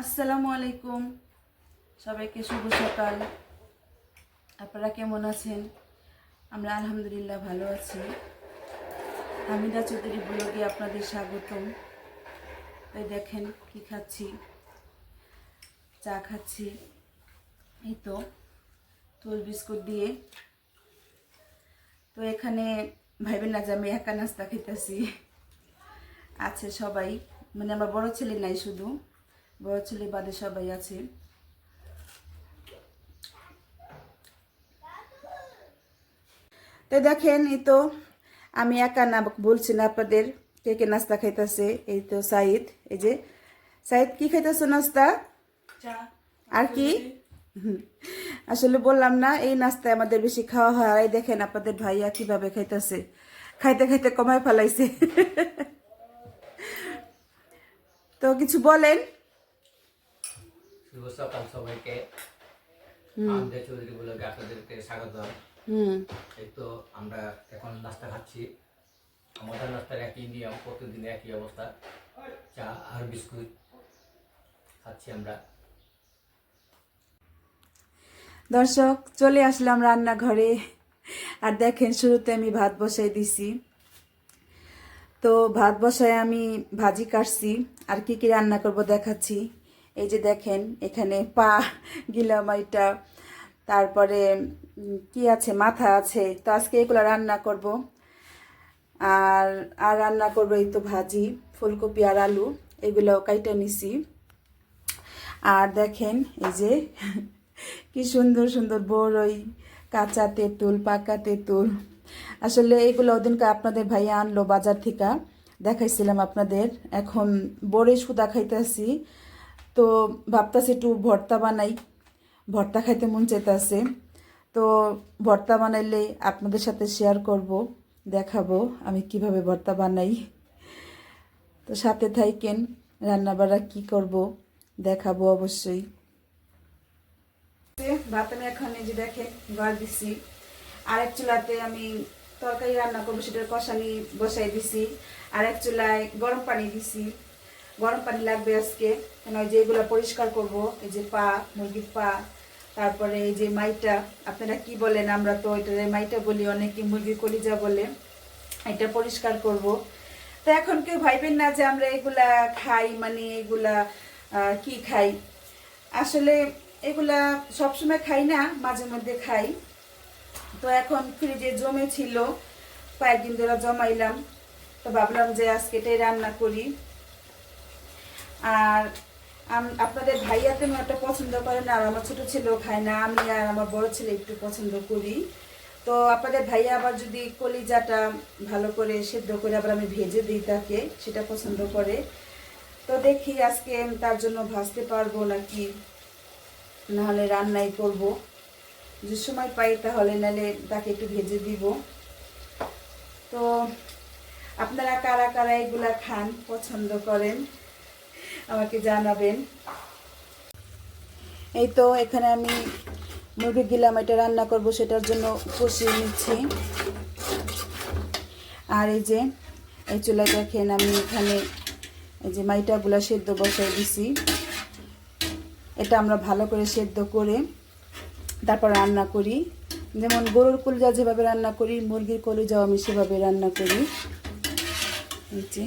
আসসালামু আলাইকুম। সবাইকে শুভ সকাল। আপনারা কেমন আছেন? আমরা আলহামদুলিল্লাহ ভালো আছি। হামিদা চৌধুরী ব্লগে আপনাদের স্বাগতম। তাই দেখেন কি খাচ্ছি। চা খাচ্ছি। এই তো, তোল বিস্কুট দিয়ে। তো এখানে ভাইবেন না যে আমি একা নাস্তা খেতেছি আছে সবাই। মানে আমার বড় ছেলে নাই শুধু। বড় ছেলে বাদে সবাই আছে। তো দেখেন এই তো আমি একা না বলছি না আপনাদের কে কে নাস্তা খাইতেছে এই তো সাইদ এই যে। সাইদ কি খাইতেছো নাস্তা? আর কি? আসলে বললাম না এই নাস্তায় আমাদের বেশি খাওয়া হয়। আর দেখেন আপনাদের ভাইয়া কীভাবে খাইতেছে। খাইতে খাইতে কমায় ফেলাইছে। তো কিছু বলেন। শুভ সকাল সবাইকে আমাদের চৌধুরী বলে আপনাদেরকে স্বাগত। এই তো আমরা এখন নাস্তা খাচ্ছি। আমাদের নাস্তার একই নিয়ম প্রতিদিন একই অবস্থা। চা আর বিস্কুট খাচ্ছি আমরা। দর্শক চলে আসলাম রান্নাঘরে। আর দেখেন শুরুতে আমি ভাত বসাই দিছি। তো ভাত বসায় আমি ভাজি কাটছি। আর কি কি রান্না করব দেখাচ্ছি। এই যে দেখেন, এখানে পা, গিলামাইটা, তারপরে কি আছে, মাথা আছে। তো আজকে এগুলো রান্না করব। আর আর রান্না করব এই তো ভাজি, ফুলকপি আর আলু এগুলো কাইটা নিছি। আর দেখেন, এই যে কি সুন্দর সুন্দর বড়ই কাঁচা তেঁতুল, পাকা তেঁতুল। আসলে এগুলো ওদিনকে আপনাদের ভাইয়া আনলো বাজার থেকে, দেখাইছিলাম আপনাদের। এখন বড়ই সুদা খাইতেছি। তো ভাবতাছি একটু ভর্তা বানাই। ভর্তা খাইতে মন চাইতেছে। তো ভর্তা বানাইলে আপনাদের সাথে শেয়ার করব, দেখাবো আমি কীভাবে ভর্তা বানাই। তো সাথে থাইকেন, রান্নাবাড়া কি করব, দেখাবো অবশ্যই। ভাত আমি এখন যে দেখেন, গড় দিছি। আরেক চুলাতে আমি তরকারি রান্না করব, সেটার কষানি বসাই দিছি। আরেক চুলায় গরম পানি দিছি। গরম পানি লাগবে আজকে। কেন ওই যে এগুলো পরিষ্কার করব, এই যে পা, মুরগির পা, তারপরে এই যে মাইটা, আপনারা কি বলেন? আমরা তো এটা মাইটা বলি, অনেকে মুরগির কলিজা বলে। এটা পরিষ্কার করব। তো এখন কেউ ভাইবেন না যে আমরা এগুলা খাই মানে এগুলা কি খাই? আসলে এগুলা সবসময় খাই না, মাঝে মধ্যে খাই। তো এখন ফ্রিজে জমে ছিল, কয়েকদিন ধরে জমাইলাম। তো ভাবলাম যে আজকে এটাই রান্না করি। আর আপনাদের ভাইয়া তেমন একটা পছন্দ করে না, আর আমার ছোট ছেলেও খায় না, আমি আর আমার বড় ছেলে একটু পছন্দ করি। তো আপনাদের ভাইয়া আবার যদি কলিজাটা ভালো করে সেদ্ধ করে আবার আমি ভেজে দিই তাকে, সেটা পছন্দ করে। তো দেখি আজকে তার জন্য ভাজতে পারব নাকি, নাহলে রান্নাই করব। যে সময় পাই তাহলে নাহলে তাকে একটু ভেজে দিব। তো আপনারা কারা কারা এগুলা খান, পছন্দ করেন? আমাকে জানাবেন। এই তো, এখানে আমি মুরগি দিলাম এটা রান্না করব, সেটার জন্য কষিয়ে নিচ্ছি। আর এই যে, এই চুলায় দেখেন আমি এখানে এই যে মাইটাগুলা সেদ্ধ বসাই দিছি। এটা আমরা ভালো করে সেদ্ধ করে তারপর রান্না করি। যেমন গরুর কলিজা যেভাবে রান্না করি, মুরগির কলিজাও আমি সেভাবে রান্না করি। এই যে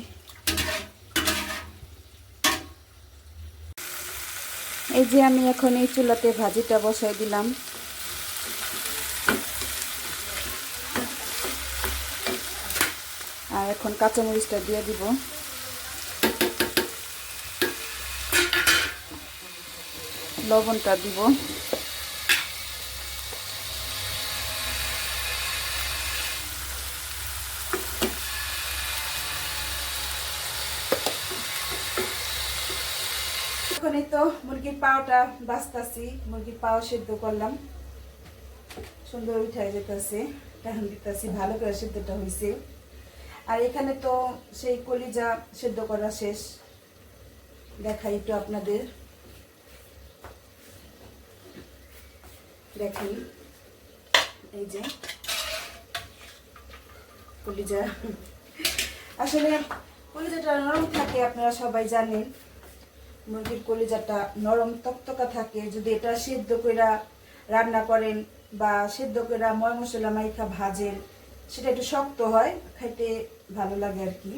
এই যে আমি এখন এই চুলাতে ভাজিটা বসাই দিলাম। আর এখন কাঁচামরিচটা দিয়ে দিব। লবণটা দিব এখনই তো মুরগির পাওটা বাঁচতাছি, মুরগির পাও সেদ্ধ করলাম। সুন্দর উঠাই যেতেছে, এখন দিতেছি, ভালো করে সেদ্ধটা হয়েছে আর এখানে তো সেই কলিজা সেদ্ধ করা শেষ। দেখাই একটু আপনাদের। দেখেন, এই যে কলিজা। আসলে কলিজাটা নরম থাকে, আপনারা সবাই জানেন। মুরগির কলিজাটা নরম তকতকা থাকে। যদি এটা সেদ্ধ কইরা রান্না করেন বা সেদ্ধ কইরা ময় মশলা মাইখা ভাজেন, সেটা একটু শক্ত হয়, খাইতে ভালো লাগে আর কি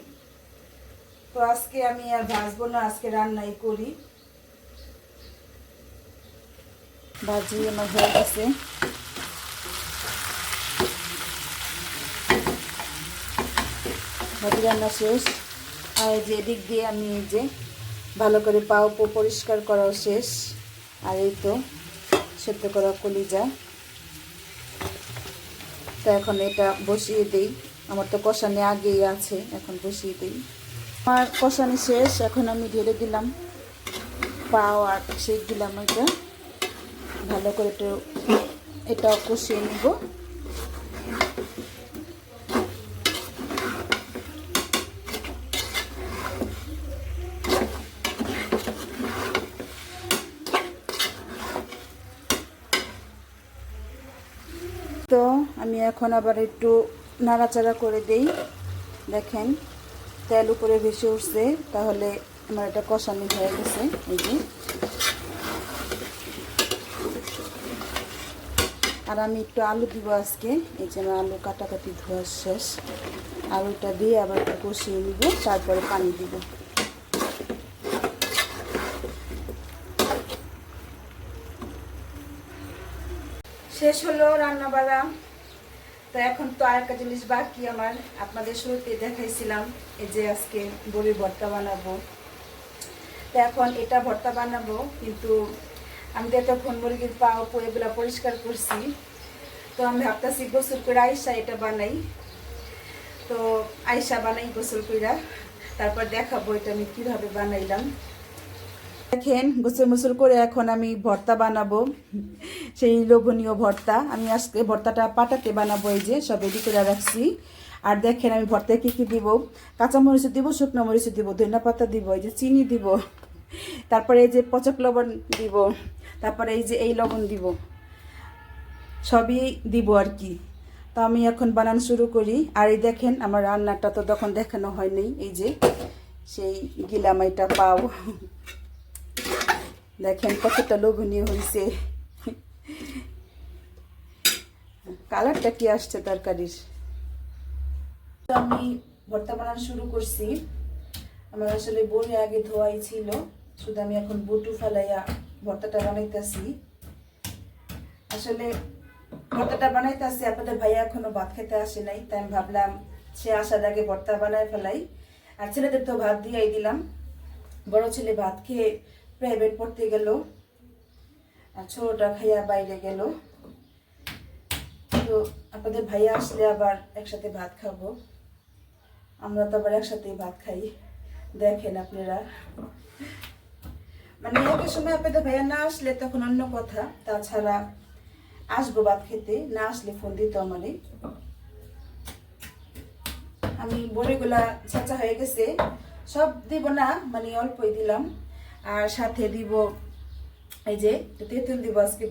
তো আজকে আমি আর ভাজবো না, আজকে রান্নাই করি। ভাজি আমার হয়ে গেছে। ভাজি রান্না শেষ। আর যে এদিক দিয়ে আমি যে ভালো করে পাও পরিষ্কার করাও শেষ। আর এই তো সেদ্ধ করা কলিজা। তো এখন এটা বসিয়ে দিই। আমার তো কষানি আগেই আছে, এখন বসিয়ে দিই। আমার কষানি শেষ, এখন আমি ঢেলে দিলাম পাও আর সেই দিলাম এটা। ভালো করে একটু এটাও কষিয়ে নিব তো আমি এখন আবার একটু নাড়াচাড়া করে দেই। দেখেন, তেল উপরে ভেসে উঠছে, তাহলে আমার এটা কষানি হয়ে গেছে, এই যে। আর আমি একটু আলু দিব আজকে, এই যে আলু কাটাকাটি ধোয়া শেষ। আলুটা দিয়ে আবার একটু কষিয়ে নিব, তারপরে পানি দিব। শেষ হলো রান্না বাড়া তো এখন তো আর একটা জিনিস বাকি আমার। আপনাদের শুরুতে দেখাইছিলাম, এই যে আজকে বড়ির ভর্তা বানাবো। তো এখন এটা ভর্তা বানাবো, কিন্তু আমি তো এতক্ষণ মুরগির পাও এগুলা পরিষ্কার করছি। তো আমি ভাবতেছি গোসল করে আইসা এটা বানাই। তো আইসা বানাই গোসল কইরা, তারপর দেখাবো এটা আমি কীভাবে বানাইলাম। দেখেন, গোসল মুসল করে এখন আমি ভর্তা বানাবো। সেই লোভনীয় ভর্তা। আমি আজকে ভর্তাটা পাটাতে বানাবো এই যে, সব রেডি করে রাখছি। আর দেখেন, আমি ভর্তায় কী কী দিব? কাঁচামরিচ দিব, শুকনো মরিচ দিব, ধনিয়া পাতা দিব, এই যে চিনি দিব। তারপরে এই যে পচক লবণ দিব। তারপরে এই যে এই লবণ দিব। সবই দিব আর কি। তো আমি এখন বানানো শুরু করি। আর এই দেখেন, আমার রান্নাটা তো তখন দেখানো হয়নি। এই যে, সেই গিলামাইটা পাও। দেখেন কতটা লোভনীয় হয়েছে কালারটা কি আসছে তরকারির? তো আমি ভর্তা বানানো শুরু করছি। আমার আসলে বড়ি আগে ধোয়াই ছিল, শুধু আমি এখন বুটু ফালাইয়া ভর্তাটা বানাইতেছি। আসলে ভর্তাটা বানাইতেছি, আপনাদের ভাইয়া এখনও ভাত খেতে আসে নাই, তাই আমি ভাবলাম সে আসার আগে ভর্তা বানাই ফেলাই। আর ছেলেদের তো ভাত দিয়েই দিলাম। বড় ছেলে ভাত খেয়ে প্রাইভেট পড়তে গেল। আর ছোটটা খাইয়া বাইরে গেল। তো আপনাদের ভাইয়া আসলে আবার একসাথে ভাত খাব। আমরা তো আবার একসাথেই ভাত খাই। দেখেন আপনারা। মানে একই সময় আপনাদের ভাইয়া না আসলে তখন অন্য কথা। তাছাড়া আসব ভাত খেতে, না আসলে ফোন দিত আমারই। আমি বড়িগুলা ছাঁচা হয়ে গেছে। সব দিব না মানে অল্পই দিলাম। আর সাথে দিব এই যে তেঁতুল দিব আজকে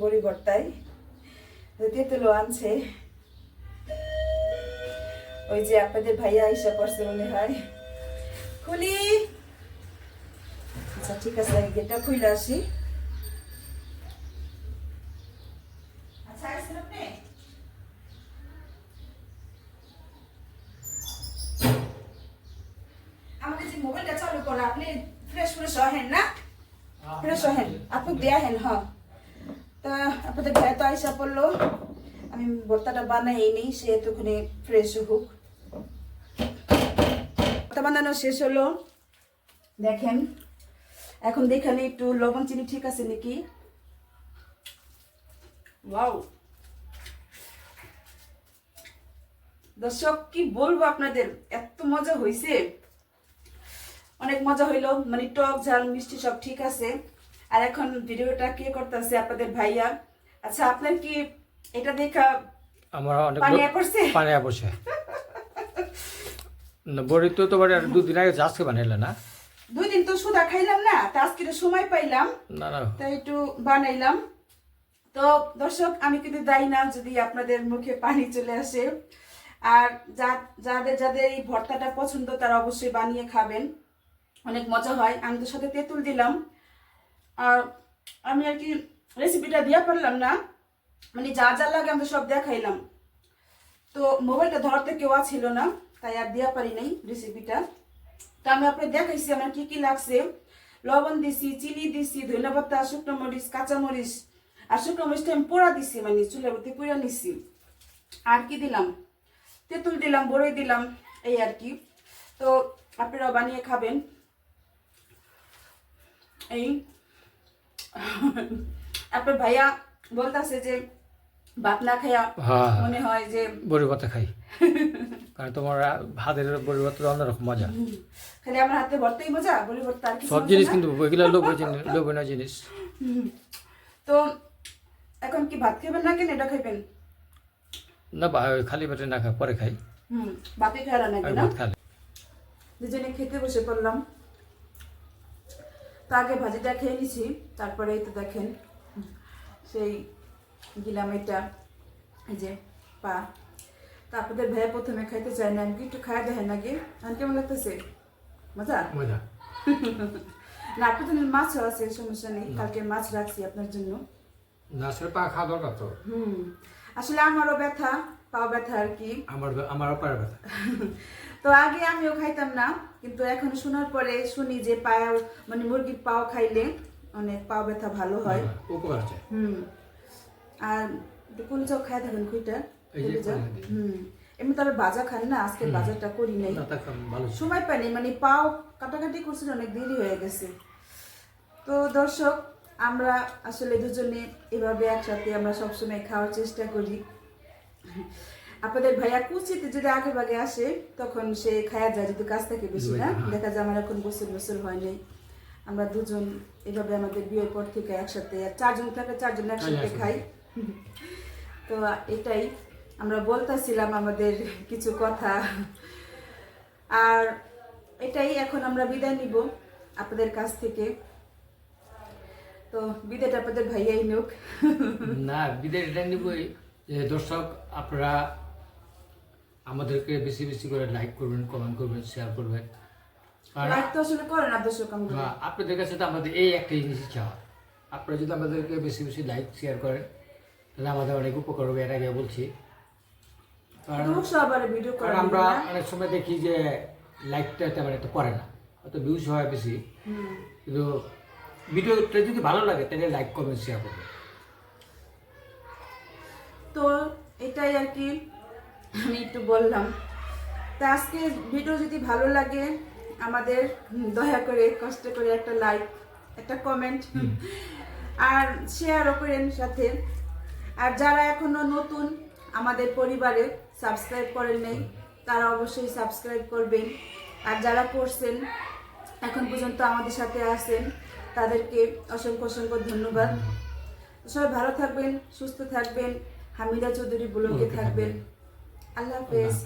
তো তেঁতুলও আনছে। ওই যে আপনাদের ভাইয়া আইসা করছে মনে হয়। খুলি। আচ্ছা ঠিক আছে আমি গেটটা খুলে আসি। আপনি যে মোবাইলটা চালু করা, আপনি ফ্রেশ ফ্রেশ হেন না? ফ্রেশ হেন আপনি দেয়া হেন, হ। তা আপনাদের ভাই তো আইসা পড়ল। আমি ভর্তাটা বানাই নেই, সে এতক্ষণে ফ্রেশ হোক। ভর্তা বানানো শেষ হলো। দেখেন, এখন দেখানে একটু লবণ, চিনি ঠিক আছে নাকি? ওয়াও। দর্শক, কি বলব আপনাদের? এত মজা হয়েছে অনেক মজা হইল। মানে টক ঝাল মিষ্টি সব ঠিক আছে। আর এখন ভিডিওটা কে করতেছে আপনাদের ভাইয়া? আচ্ছা আপনার কি এটা দেখা আমার অনেক পানি পড়ছে? পানি পড়ছে। না, বড়ি তো তোমার দুদিন আগে আজকে বানাইলে না? দুই দিন তো সুদা খাইলাম না তা আজকে একটু সময় পাইলাম। না না। তাই একটু বানাইলাম। তো দর্শক আমি কিন্তু দায়ী না যদি আপনাদের মুখে পানি চলে আসে। আর যা- যাদের যাদের এই ভর্তাটা পছন্দ তারা অবশ্যই বানিয়ে খাবেন। অনেক মজা হয়। আমি তো সাথে তেঁতুল দিলাম। আর আমি আর কি রেসিপিটা দিয়া পারলাম না। মানে যা যা লাগে আমি সব দেখাইলাম তো মোবাইলটা ধরাতে কেউ ছিল না, তাই আর দেওয়া পারি নাই রেসিপিটা তো আমি আপনাকে দেখাইছি আমার কি কি লাগছে। লবণ দিছি, চিনি দিছি ধনিয়া পাতা শুকনো মরিচ, কাঁচা মরিচ। আর শুকনো মরিচটা আমি পোড়া দিছি মানে চুলের মধ্যে পোড়া নিছি। আর কি দিলাম? তেঁতুল দিলাম, বড়ই দিলাম, এই আর কি। তো আপনারা বানিয়ে খাবেন। এই আপনার ভাইয়া বলতেছে যে ভাত না খাইয়া হ্যাঁ। মনে হয় যে বড়ি ভাতা খাই। কারণ তোমার হাতের বড়ি ভাতা অন্যরকম মজা। খালি আমার হাতে ভর্তাই মজা বলি ভর্তা আর সব জিনিস কিন্তু এগুলো লোভ জিনিস জিনিস। তো এখন কি ভাত খাবেন না কেন? এটা খাইবেন? না খালি পেটে না খাই পরে খাই। হুম নাকি আমি না? ভাত খালি দুজনে খেতে বসে পড়লাম। তো আগে ভাজিটা খেয়ে নিছি তারপরে এই তো দেখেন সেই গিলাম এটা এই যে পা। তারপরে ভাইয়া প্রথমে খাইতে চায় না আমি একটু খাই দেখেন আগে। আর কেমন লাগতেছে? মজা? মজা। না জন্য মাছও আছে সমস্যা নেই কালকে মাছ রাখছি আপনার জন্য। না সে পা খাওয়া দরকার তো। হুম। আসলে আমারও ব্যথা পাও ব্যথা আর কি। আমার আমারও পায়ের ব্যথা। তো আগে আমিও খাইতাম না কিন্তু এখন শোনার পরে শুনি যে পাও মানে মুরগির পাও খাইলে অনেক পাও ব্যথা ভালো হয়। উপকার আছে। হুম। আর কলিজাও খাই থাকেন দিই। হুম। এমনি তবে বাজা খান না আজকে বাজারটা করি নাই। না সময় পাইনি মানে পাও কাটাকাটি করছিল অনেক দেরি হয়ে গেছে। তো দর্শক আমরা আসলে দুজনে এভাবে একসাথে আমরা সবসময় খাওয়ার চেষ্টা করি। আপনাদের ভাইয়া কুচিতে যদি আগে ভাগে আসে তখন সে খায়া যায় যদি কাজ থাকে বেশি না? হ্যাঁ। দেখা যায় আমার এখন গোসল গোসল হয় নাই। আমরা দুজন এভাবে আমাদের বিয়ের পর থেকে একসাথে চারজন থাকে চারজন একসাথে। খাই। তো এটাই আমরা বলতেছিলাম আমাদের কিছু কথা। আর এটাই এখন আমরা বিদায় নিব আপনাদের কাছ থেকে। তো বিদায়টা আপনাদের ভাইয়াই নোক না এটা নিবই। যে দর্শক আপনারা আমাদেরকে বেশি বেশি করে লাইক করবেন কমেন্ট করবেন শেয়ার করবেন। আপনাদের কাছে তো আমাদের এই একটা জিনিসই চাওয়া। আপনারা যদি আমাদেরকে বেশি বেশি লাইক শেয়ার করেন তাহলে আমাদের অনেক উপকার হবে এর আগে বলছি। কারণ আমরা অনেক সময় দেখি যে লাইকটা তেমন একটা করে না হয়তো ভিউজ হয় বেশি। কিন্তু ভিডিওটা যদি ভালো লাগে তাহলে লাইক কমেন্ট শেয়ার করবেন। তো এটাই আর কি আমি একটু বললাম। তা আজকে ভিডিও যদি ভালো লাগে আমাদের দয়া করে কষ্ট করে একটা লাইক একটা কমেন্ট আর শেয়ারও করেন সাথে। আর যারা এখনও নতুন আমাদের পরিবারে সাবস্ক্রাইব করেন নাই তারা অবশ্যই সাবস্ক্রাইব করবেন। আর যারা করছেন এখন পর্যন্ত আমাদের সাথে আছেন তাদেরকে অসংখ্য অসংখ্য ধন্যবাদ। সবাই ভালো থাকবেন সুস্থ থাকবেন। হামিদা চৌধুরী ব্লগে থাকবেন। আল্লাহ হাফেজ।